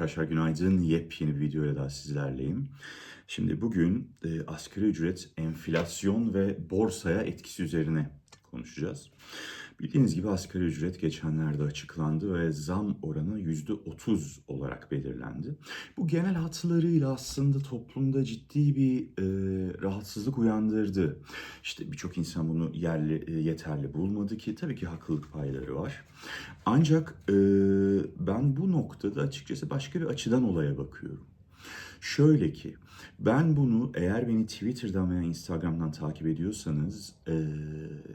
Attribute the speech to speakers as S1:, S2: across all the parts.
S1: Arkadaşlar günaydın. Yepyeni bir videoyla daha sizlerleyim. Şimdi bugün e, asgari ücret, enflasyon ve borsaya etkisi üzerine konuşacağız. Bildiğiniz gibi asgari ücret geçenlerde açıklandı ve zam oranı %30 olarak belirlendi. Bu genel hatlarıyla aslında toplumda ciddi bir e, rahatsızlık uyandırdı. İşte birçok insan bunu yerli e, yeterli bulmadı ki tabii ki haklılık payları var. Ancak e, ben bu noktada açıkçası başka bir açıdan olaya bakıyorum. Şöyle ki ben bunu eğer beni Twitter'dan veya Instagram'dan takip ediyorsanız e,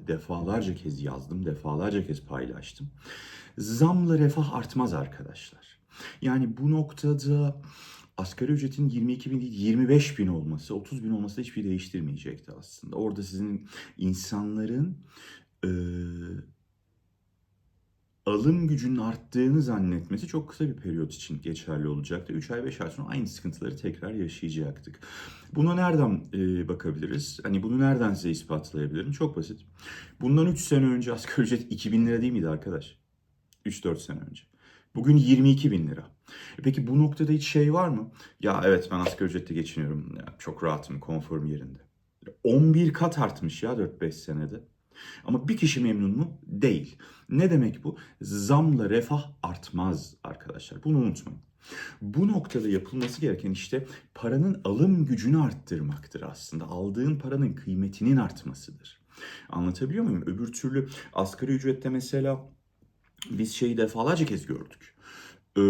S1: defalarca kez yazdım, defalarca kez paylaştım. Zamla refah artmaz arkadaşlar. Yani bu noktada asgari ücretin 22 bin değil 25 bin olması, 30 bin olması da hiçbir şey değiştirmeyecekti aslında. Orada sizin insanların e, alım gücünün arttığını zannetmesi çok kısa bir periyot için geçerli olacaktı. 3 ay 5 ay sonra aynı sıkıntıları tekrar yaşayacaktık. Buna nereden e, bakabiliriz? Hani bunu nereden size ispatlayabilirim? Çok basit. Bundan 3 sene önce asgari ücret 2000 lira değil miydi arkadaş? 3-4 sene önce. Bugün 22 bin lira. E peki bu noktada hiç şey var mı? Ya evet ben asgari ücretle geçiniyorum. Ya çok rahatım, konforum yerinde. 11 kat artmış ya 4-5 senede. Ama bir kişi memnun mu? Değil. Ne demek bu? Zamla refah artmaz arkadaşlar. Bunu unutmayın. Bu noktada yapılması gereken işte paranın alım gücünü arttırmaktır aslında. Aldığın paranın kıymetinin artmasıdır. Anlatabiliyor muyum? Öbür türlü asgari ücrette mesela biz şeyi defalarca kez gördük. Ee,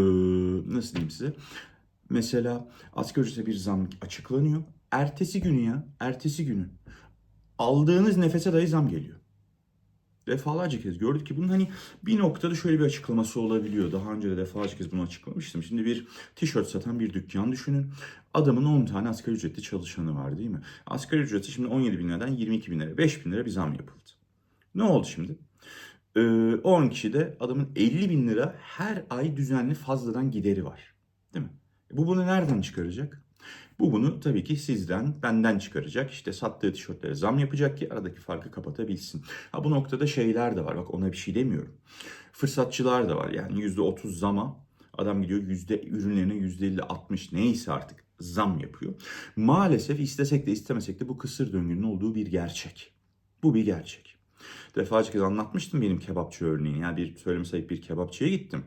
S1: nasıl diyeyim size? Mesela asgari ücrete bir zam açıklanıyor. Ertesi günü ya, ertesi günü aldığınız nefese dahi zam geliyor. Defalarca kez gördük ki bunun hani bir noktada şöyle bir açıklaması olabiliyor. Daha önce de defalarca kez bunu açıklamıştım. Şimdi bir tişört satan bir dükkan düşünün. Adamın 10 tane asgari ücretli çalışanı var değil mi? Asgari ücreti şimdi 17 bin liradan 22 bin lira, 5 bin lira bir zam yapıldı. Ne oldu şimdi? Ee, 10 kişi de adamın 50 bin lira her ay düzenli fazladan gideri var. Değil mi? Bu bunu nereden çıkaracak? Bu bunu tabii ki sizden, benden çıkaracak. İşte sattığı tişörtlere zam yapacak ki aradaki farkı kapatabilsin. Ha bu noktada şeyler de var. Bak ona bir şey demiyorum. Fırsatçılar da var. Yani %30 zama adam gidiyor yüzde ürünlerine %50, 60 neyse artık zam yapıyor. Maalesef istesek de istemesek de bu kısır döngünün olduğu bir gerçek. Bu bir gerçek. Defalarca kez anlatmıştım benim kebapçı örneğini. Yani bir söylemesi ayıp bir kebapçıya gittim.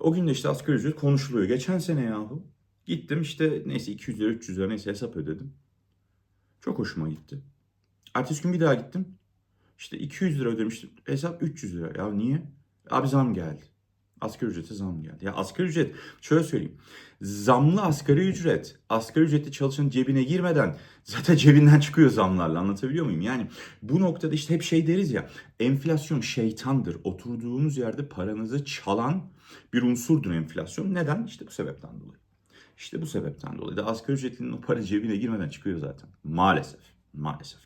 S1: O gün de işte asgari ücret konuşuluyor. Geçen sene yahu Gittim işte neyse 200 lira 300 lira neyse hesap ödedim. Çok hoşuma gitti. Ertesi gün bir daha gittim. İşte 200 lira ödemiştim. Hesap 300 lira. Ya niye? Abi zam geldi. Asgari ücrete zam geldi. Ya asgari ücret şöyle söyleyeyim. Zamlı asgari ücret asgari ücretli çalışanın cebine girmeden zaten cebinden çıkıyor zamlarla anlatabiliyor muyum? Yani bu noktada işte hep şey deriz ya enflasyon şeytandır. Oturduğunuz yerde paranızı çalan bir unsurdur enflasyon. Neden? İşte bu sebepten dolayı. İşte bu sebepten dolayı da asgari ücretlinin o para cebine girmeden çıkıyor zaten. Maalesef. Maalesef.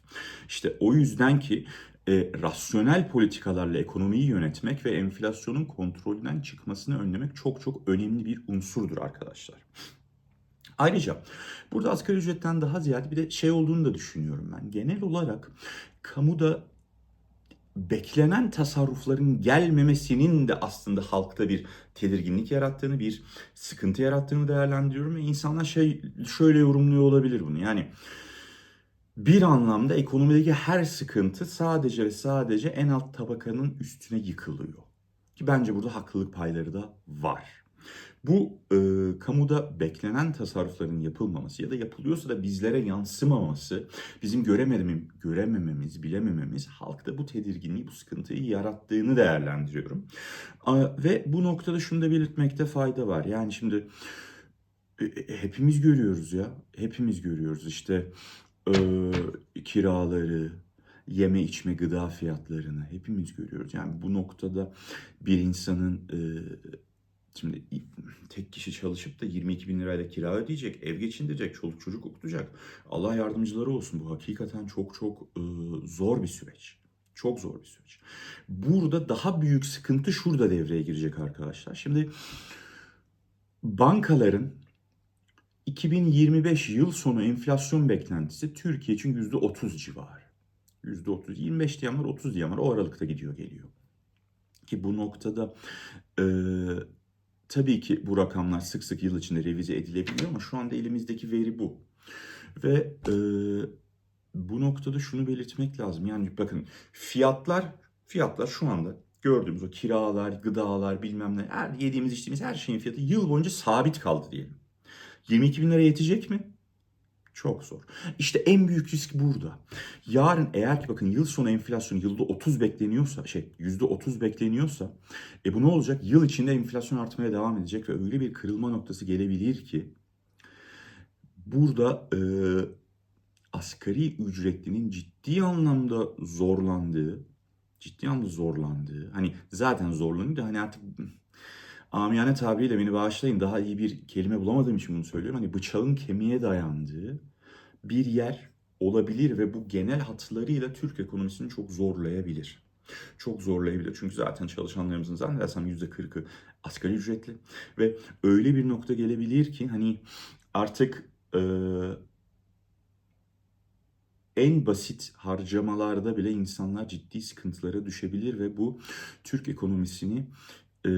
S1: İşte o yüzden ki e, rasyonel politikalarla ekonomiyi yönetmek ve enflasyonun kontrolünden çıkmasını önlemek çok çok önemli bir unsurdur arkadaşlar. Ayrıca burada asgari ücretten daha ziyade bir de şey olduğunu da düşünüyorum ben. Genel olarak kamuda beklenen tasarrufların gelmemesinin de aslında halkta bir tedirginlik yarattığını, bir sıkıntı yarattığını değerlendiriyorum ve insanlar şey şöyle yorumluyor olabilir bunu. Yani bir anlamda ekonomideki her sıkıntı sadece ve sadece en alt tabakanın üstüne yıkılıyor. Ki bence burada haklılık payları da var. Bu e, kamuda beklenen tasarrufların yapılmaması ya da yapılıyorsa da bizlere yansımaması, bizim göremememiz, göremememiz, bilemememiz halkta bu tedirginliği, bu sıkıntıyı yarattığını değerlendiriyorum. A, ve bu noktada şunu da belirtmekte fayda var. Yani şimdi e, hepimiz görüyoruz ya, hepimiz görüyoruz işte e, kiraları, yeme içme gıda fiyatlarını hepimiz görüyoruz. Yani bu noktada bir insanın e, Şimdi tek kişi çalışıp da 22 bin lirayla kira ödeyecek, ev geçindirecek, çoluk çocuk okutacak. Allah yardımcıları olsun. Bu hakikaten çok çok e, zor bir süreç. Çok zor bir süreç. Burada daha büyük sıkıntı şurada devreye girecek arkadaşlar. Şimdi bankaların 2025 yıl sonu enflasyon beklentisi Türkiye için %30 civarı. %30, 25 diyen var, 30 diyen var. O aralıkta gidiyor geliyor. Ki bu noktada e, tabii ki bu rakamlar sık sık yıl içinde revize edilebiliyor ama şu anda elimizdeki veri bu. Ve e, bu noktada şunu belirtmek lazım. Yani bakın fiyatlar fiyatlar şu anda gördüğümüz o kiralar, gıdalar bilmem ne her yediğimiz içtiğimiz her şeyin fiyatı yıl boyunca sabit kaldı diyelim. 22 bin lira yetecek mi? Çok zor. İşte en büyük risk burada. Yarın eğer ki bakın yıl sonu enflasyon yılda 30 bekleniyorsa şey yüzde 30 bekleniyorsa e bu ne olacak? Yıl içinde enflasyon artmaya devam edecek ve öyle bir kırılma noktası gelebilir ki burada e, asgari ücretlinin ciddi anlamda zorlandığı, ciddi anlamda zorlandığı, hani zaten zorlanıyor da hani artık amiyane tabiriyle beni bağışlayın daha iyi bir kelime bulamadığım için bunu söylüyorum. Hani bıçağın kemiğe dayandığı bir yer olabilir ve bu genel hatlarıyla Türk ekonomisini çok zorlayabilir. Çok zorlayabilir. Çünkü zaten çalışanlarımızın zannedersem %40'ı asgari ücretli ve öyle bir nokta gelebilir ki hani artık e, en basit harcamalarda bile insanlar ciddi sıkıntılara düşebilir ve bu Türk ekonomisini e,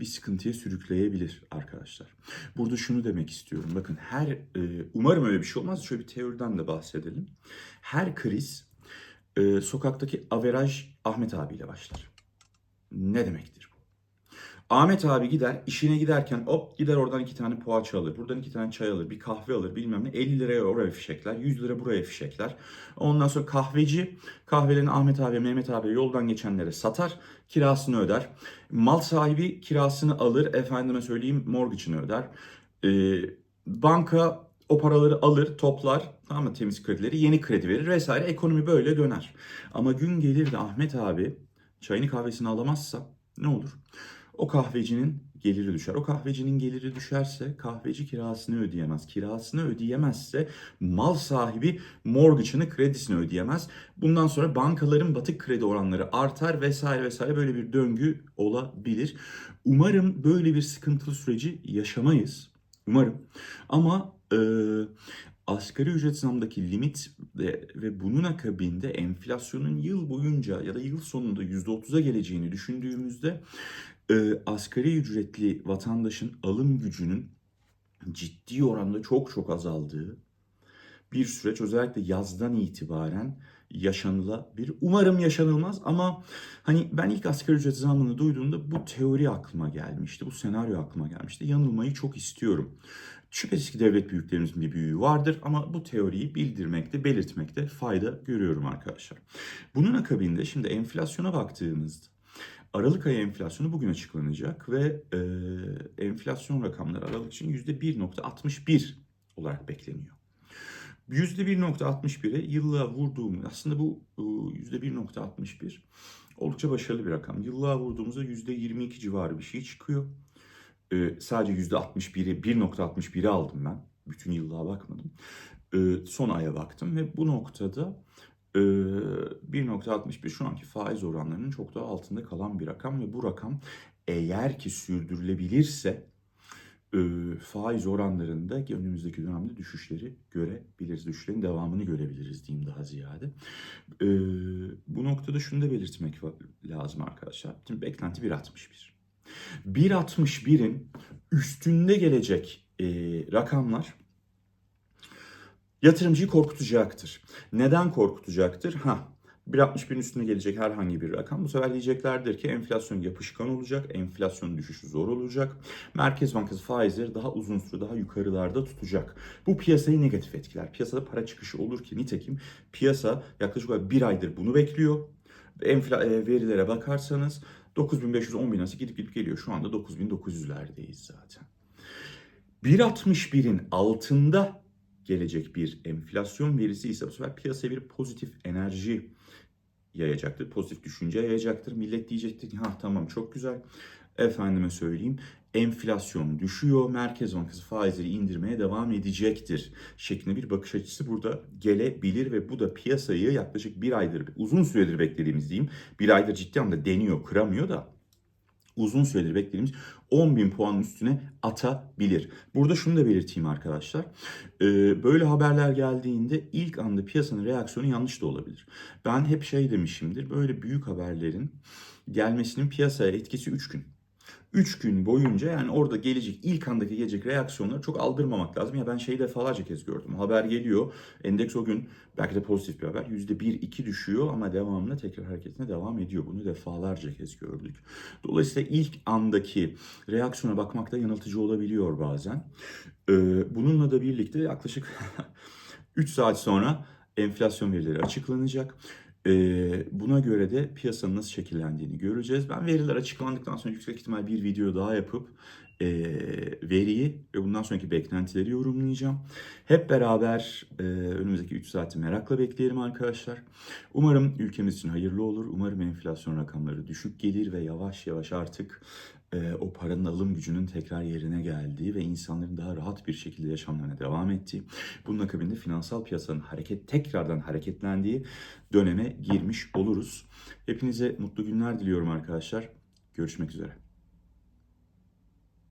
S1: bir sıkıntıya sürükleyebilir arkadaşlar. Burada şunu demek istiyorum. Bakın her e, umarım öyle bir şey olmaz. Şöyle bir teoriden de bahsedelim. Her kriz e, sokaktaki averaj Ahmet abiyle başlar. Ne demektir? Ahmet abi gider işine giderken hop gider oradan iki tane poğaça alır. Buradan iki tane çay alır. Bir kahve alır bilmem ne. 50 liraya oraya fişekler. 100 lira buraya fişekler. Ondan sonra kahveci kahvelerini Ahmet abi Mehmet abi yoldan geçenlere satar. Kirasını öder. Mal sahibi kirasını alır. Efendime söyleyeyim mortgage'ını öder. Ee, banka o paraları alır, toplar, tamam mı? Temiz kredileri, yeni kredi verir vesaire. Ekonomi böyle döner. Ama gün gelir de Ahmet abi çayını kahvesini alamazsa ne olur? O kahvecinin geliri düşer. O kahvecinin geliri düşerse kahveci kirasını ödeyemez. Kirasını ödeyemezse mal sahibi mortgage'ını, kredisini ödeyemez. Bundan sonra bankaların batık kredi oranları artar vesaire vesaire böyle bir döngü olabilir. Umarım böyle bir sıkıntılı süreci yaşamayız. Umarım. Ama e, asgari ücret zamdaki limit ve, ve bunun akabinde enflasyonun yıl boyunca ya da yıl sonunda %30'a geleceğini düşündüğümüzde e, asgari ücretli vatandaşın alım gücünün ciddi oranda çok çok azaldığı bir süreç özellikle yazdan itibaren yaşanılabilir. Umarım yaşanılmaz ama hani ben ilk asgari ücret zammını duyduğumda bu teori aklıma gelmişti. Bu senaryo aklıma gelmişti. Yanılmayı çok istiyorum. Şüphesiz ki devlet büyüklerimizin bir büyüğü vardır ama bu teoriyi bildirmekte, belirtmekte fayda görüyorum arkadaşlar. Bunun akabinde şimdi enflasyona baktığımızda Aralık ayı enflasyonu bugün açıklanacak ve e, enflasyon rakamları Aralık için %1.61 olarak bekleniyor. %1.61'e yıllığa vurduğumuz aslında bu %1.61 oldukça başarılı bir rakam. Yıllığa vurduğumuzda %22 civarı bir şey çıkıyor. Ee, sadece %61'i 1.61'i aldım ben. Bütün yıllığa bakmadım. Ee, son aya baktım ve bu noktada 1.61 şu anki faiz oranlarının çok daha altında kalan bir rakam ve bu rakam eğer ki sürdürülebilirse e, faiz oranlarında önümüzdeki dönemde düşüşleri görebiliriz. Düşüşlerin devamını görebiliriz diyeyim daha ziyade. E, bu noktada şunu da belirtmek lazım arkadaşlar. Şimdi beklenti 1.61. 1.61'in üstünde gelecek e, rakamlar yatırımcıyı korkutacaktır. Neden korkutacaktır? Ha, 1.61'in üstüne gelecek herhangi bir rakam. Bu sefer diyeceklerdir ki enflasyon yapışkan olacak, enflasyon düşüşü zor olacak. Merkez Bankası faizleri daha uzun süre daha yukarılarda tutacak. Bu piyasayı negatif etkiler. Piyasada para çıkışı olur ki nitekim piyasa yaklaşık olarak bir aydır bunu bekliyor. Enfla e, verilere bakarsanız 9500-10.000 arası gidip gidip geliyor. Şu anda 9900'lerdeyiz zaten. 1.61'in altında gelecek bir enflasyon verisi ise bu sefer piyasaya bir pozitif enerji yayacaktır. Pozitif düşünce yayacaktır. Millet diyecektir ki ha tamam çok güzel. Efendime söyleyeyim enflasyon düşüyor. Merkez Bankası faizleri indirmeye devam edecektir. Şeklinde bir bakış açısı burada gelebilir ve bu da piyasayı yaklaşık bir aydır uzun süredir beklediğimiz diyeyim. Bir aydır ciddi anlamda deniyor kıramıyor da uzun süredir beklediğimiz 10 bin puanın üstüne atabilir. Burada şunu da belirteyim arkadaşlar. Ee, böyle haberler geldiğinde ilk anda piyasanın reaksiyonu yanlış da olabilir. Ben hep şey demişimdir. Böyle büyük haberlerin gelmesinin piyasaya etkisi 3 gün. 3 gün boyunca yani orada gelecek ilk andaki gelecek reaksiyonları çok aldırmamak lazım. Ya ben şeyi defalarca kez gördüm. Haber geliyor. Endeks o gün belki de pozitif bir haber. %1-2 düşüyor ama devamlı tekrar hareketine devam ediyor. Bunu defalarca kez gördük. Dolayısıyla ilk andaki reaksiyona bakmak da yanıltıcı olabiliyor bazen. Ee, bununla da birlikte yaklaşık 3 saat sonra enflasyon verileri açıklanacak. Buna göre de piyasanın nasıl şekillendiğini göreceğiz. Ben veriler açıklandıktan sonra yüksek ihtimal bir video daha yapıp e, veriyi ve bundan sonraki beklentileri yorumlayacağım. Hep beraber e, önümüzdeki 3 saati merakla bekleyelim arkadaşlar. Umarım ülkemiz için hayırlı olur. Umarım enflasyon rakamları düşük gelir ve yavaş yavaş artık e, o paranın alım gücünün tekrar yerine geldiği ve insanların daha rahat bir şekilde yaşamlarına devam ettiği, bunun akabinde finansal piyasanın hareket tekrardan hareketlendiği döneme girmiş oluruz. Hepinize mutlu günler diliyorum arkadaşlar. Görüşmek üzere.